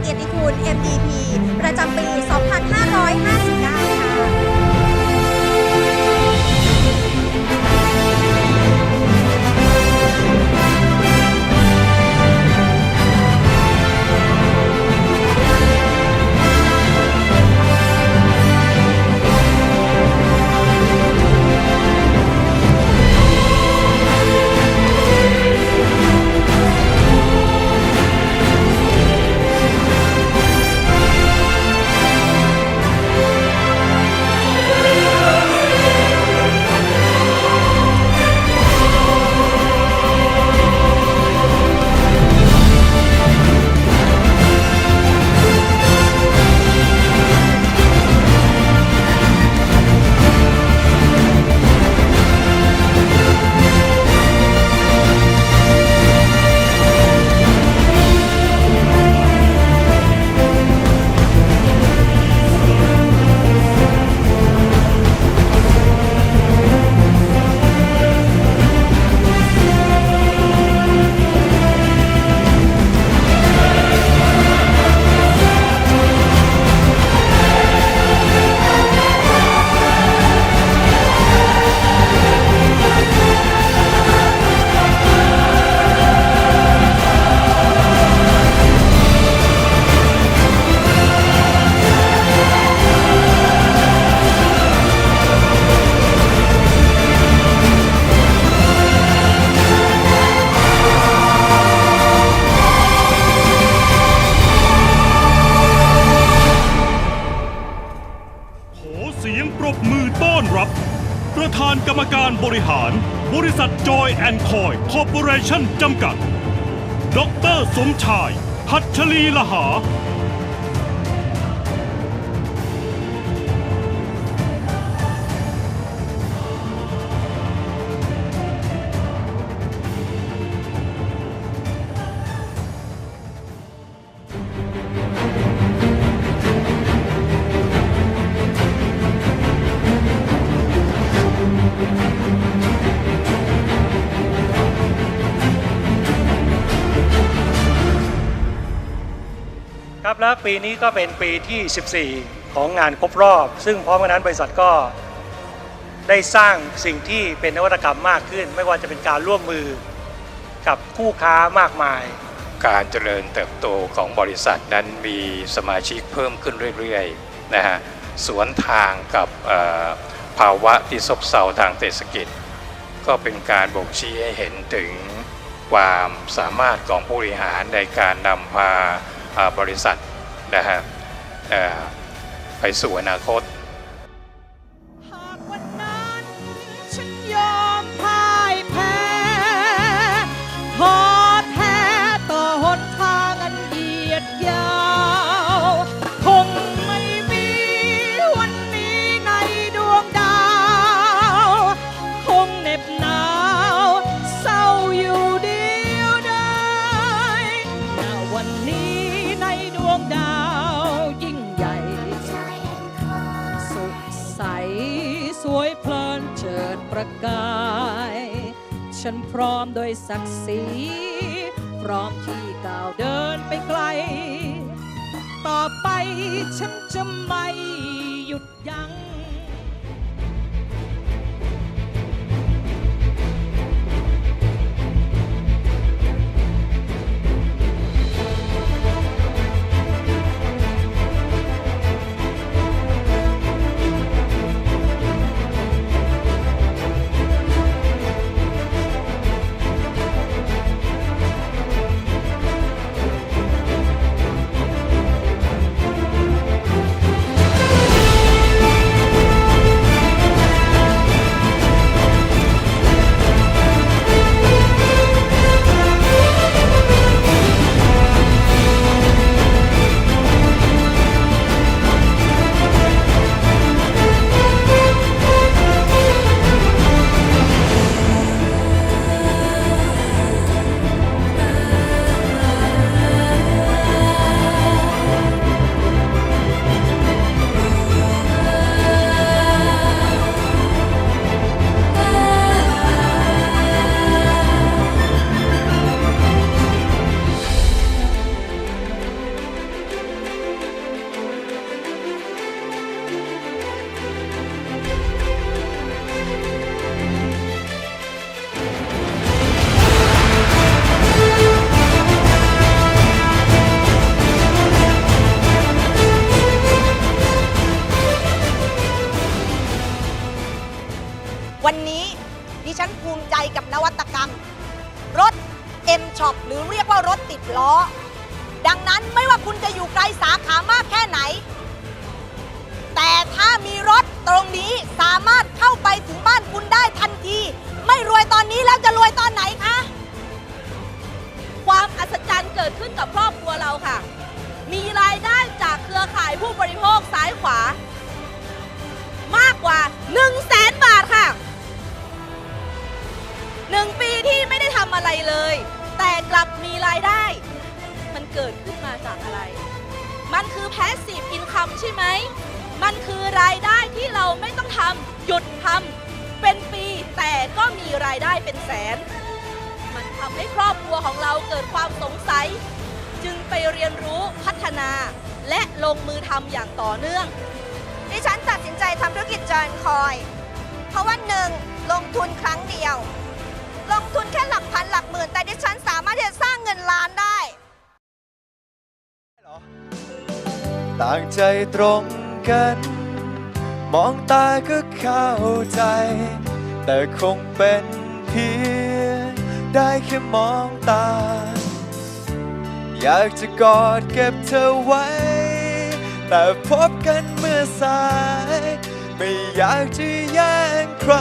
เกียรติคุณ MDP ประจำปี 2550 ระธานกรรมการบริหาร บริษัทจอยแอนคอยคอร์ปอเรชั่นจำกัด ดรสมชาย หัตชลีละหา แล้วปีนี้ก็เป็นปีที่ 14 ของงานครบรอบ ซึ่งพร้อมกันนั้นบริษัทก็ได้สร้างสิ่งที่เป็นนวัตกรรมมากขึ้น ไม่ว่าจะเป็นการร่วมมือกับคู่ค้ามากมาย การเจริญเติบโตของบริษัทนั้นมีสมาชิกเพิ่มขึ้นเรื่อยๆนะฮะสวนทางกับภาวะที่ซบเซาทางเศรษฐกิจ ก็เป็นการบ่งชี้ให้เห็นถึงความสามารถของผู้บริหารในการนำพาบริษัท นะฮะไปสู่อนาคต โดยศักดิ์ศรีพร้อมที่ก้าวเดินไปไกล ต่อไปฉันจะไม่ ดิฉันภูมิใจกับนวัตกรรม รถ M Shop หรือเรียกว่ารถติดล้อ ดังนั้นไม่ว่าคุณจะอยู่ไกลสาขามากแค่ไหน แต่ถ้ามีรถตรงนี้สามารถเข้าไปถึงบ้านคุณได้ทันที ไม่รวยตอนนี้แล้วจะรวยตอนไหนคะ ความอัศจรรย์เกิดขึ้นกับครอบครัวเราค่ะ มีรายได้จากเครือข่ายผู้บริโภคซ้ายขวา มากกว่า 1 0 0 0 0แสนบาทค่ะ อะไรเลย แต่กลับมีรายได้ มันเกิดขึ้นมาจากอะไร มันคือแพสซีฟอินคัมใช่ไหม มันคือรายได้ที่เราไม่ต้องทำหยุดทำเป็นปี แต่ก็มีรายได้เป็นแสน มันทำให้ครอบครัวของเราเกิดความสงสัย จึงไปเรียนรู้พัฒนา และลงมือทำอย่างต่อเนื่องดิฉันตัดสินใจทำธุรกิจจอยคอย เพราะว่าหนึ่งลงทุนางใจตรงกัน มองตาก็เข้าใจ แต่คงเป็นเพียงได้แค่มองตา อยากจะกอดเก็บเธอไว้ แต่พบกันเมื่อสาย ไม่อยากจะแย่งใคร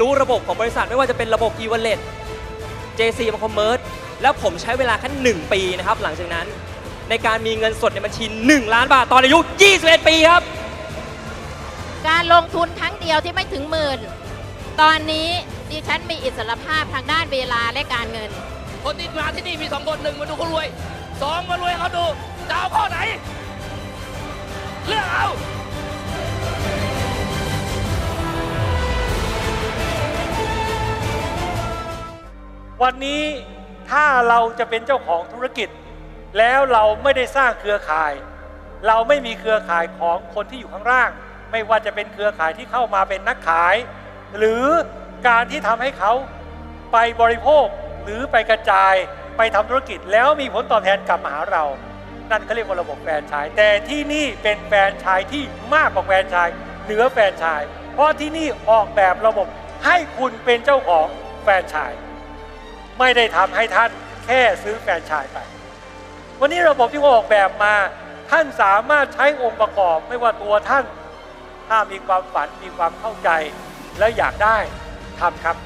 รู้ระบบของบริษัทไม่ว่าจะเป็นระบบ e-wallet JC Commerce แล้วผมใช้เวลาแค่1ปีนะครับ หลังจากนั้นในการมีเงินสดในบัญชี 1 ล้านบาทตอนอายุ 21 ปีครับ การลงทุนครั้งเดียวที่ไม่ถึงหมื่น ตอนนี้ดิฉันมีอิสรภาพทางด้านเวลาและการเงิน คนที่มาที่นี่มีสองคนหนึ่งมาดูเขารวยสองมารวยเขาดูจะเอาข้อไหน เลือกเอา วันนี้ถ้าเราจะเป็นเจ้าของธุรกิจ แล้วเราไม่ได้สร้างเครือข่าย เราไม่มีเครือข่ายของคนที่อยู่ข้างล่าง ไม่ว่าจะเป็นเครือข่ายที่เข้ามาเป็นนักขาย หรือการที่ทำให้เขาไปบริโภคหรือไปกระจายไปทำธุรกิจ แล้วมีผลตอบแทนกลับมาหาเรา นั่นเขาเรียกว่าระบบแฟรนไชส์แต่ที่นี่เป็นแฟรนไชส์ที่มากกว่าแฟรนไชส์เหนือแฟรนไชส์เพราะที่นี่ออกแบบระบบให้คุณเป็นเจ้าของแฟรนไชส์ ไม่ได้ทำให้ท่านแค่ซื้อแฟรนไชส์ไป วันนี้ระบบที่ผมออกแบบมา ท่านสามารถใช้องค์ประกอบ ไม่ว่าตัวท่าน ถ้ามีความฝันมีความเข้าใจ และอยากได้ทำครับ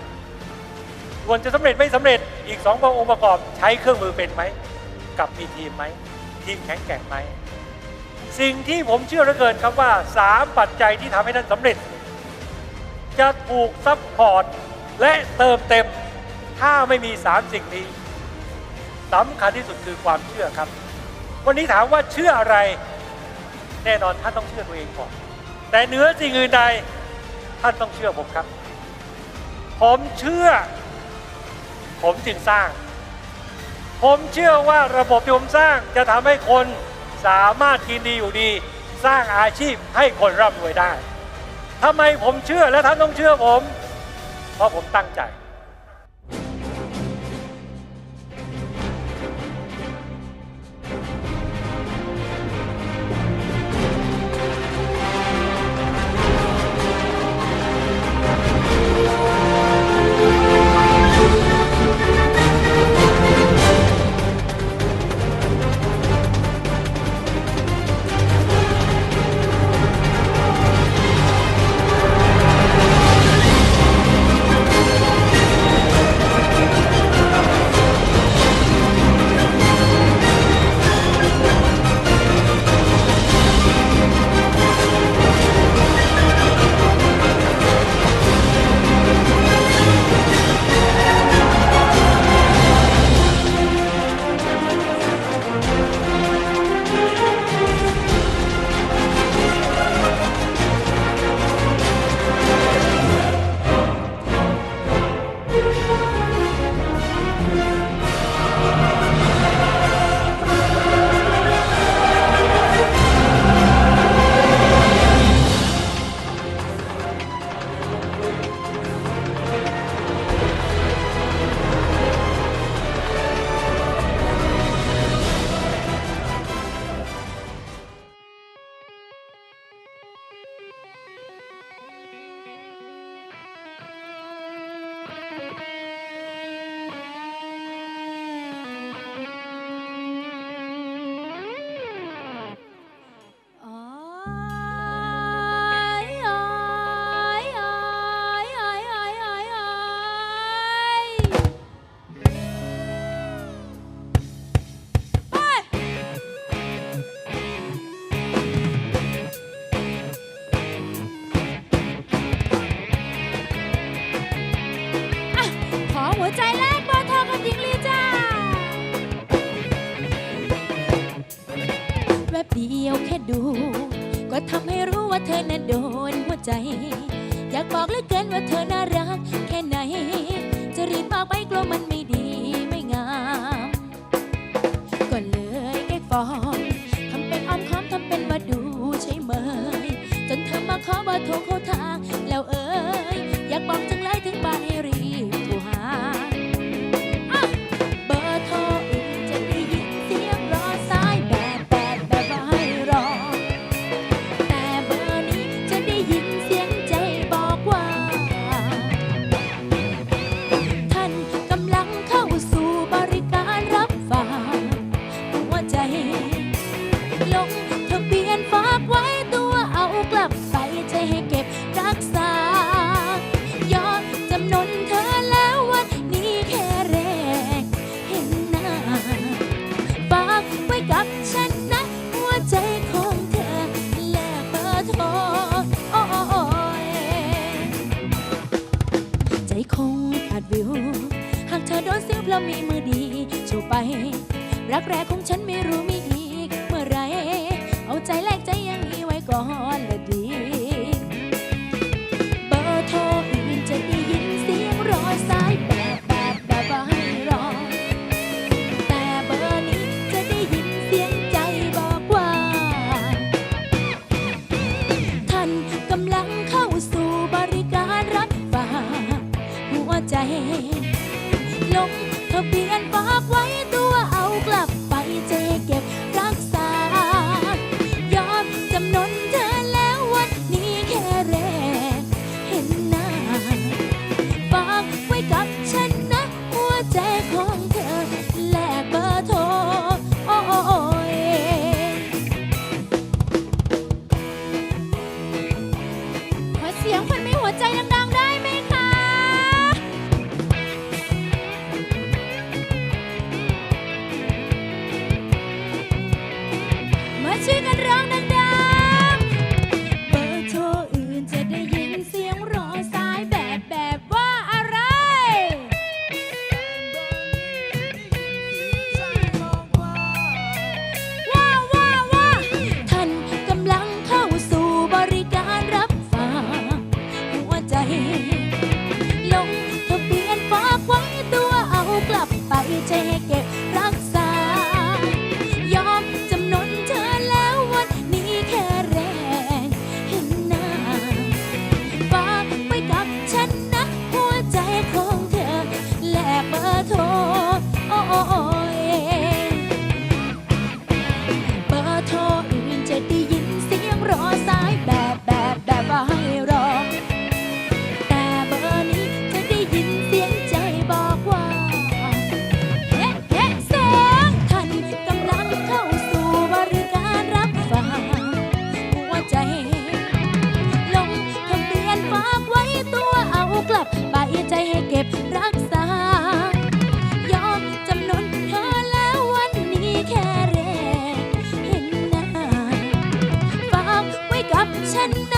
ส่วนจะสำเร็จไม่สำเร็จอีกสององค์ประกอบใช้เครื่องมือเป็นไหมกับมีทีมไหมทีมแข็งแกร่งไหมสิ่งที่ผมเชื่อเหลือเกินครับว่าสามปัจจัยที่ทำให้ท่านสำเร็จ จะถูกซัพพอร์ตและเติมเต็ม ถ้าไม่มีสามสิ่งนี้สำคัญที่สุดคือความเชื่อครับ วันนี้ถามว่าเชื่ออะไร แน่นอนท่านต้องเชื่อตัวเองก่อน แต่เหนือสิ่งอื่นใดท่านต้องเชื่อผมครับ ผมเชื่อ ผมจึงสร้าง ผมเชื่อว่าระบบที่ผมสร้างจะทำให้คนสามารถกินดีอยู่ดี สร้างอาชีพให้คนร่ำรวยได้ทำไมผมเชื่อและท่านต้องเชื่อผม เพราะผมตั้งใจ แวบเดียวแค่ดู ก็ทำให้รู้ว่าเธอน่ะโดนหัวใจ อยากบอกเหลือเกินว่าเธอน่ารักแค่ไหน จะรีบบอกไปกลัวมันไม่ดีไม่งาม ก็เลยแก้ฟองทำเป็นอ้อมค้อมทำเป็นว่าดูใช่ไหมจนเธอมาขอเบอโทรเขาทางแล้วเอ้ยอยากบอกจัง มีมือดีชูไป รักแรกของฉันไม่รู้มีอีกเมื่อไร เอาใจแลกใจยังมีไว้ก่อนเลย chân.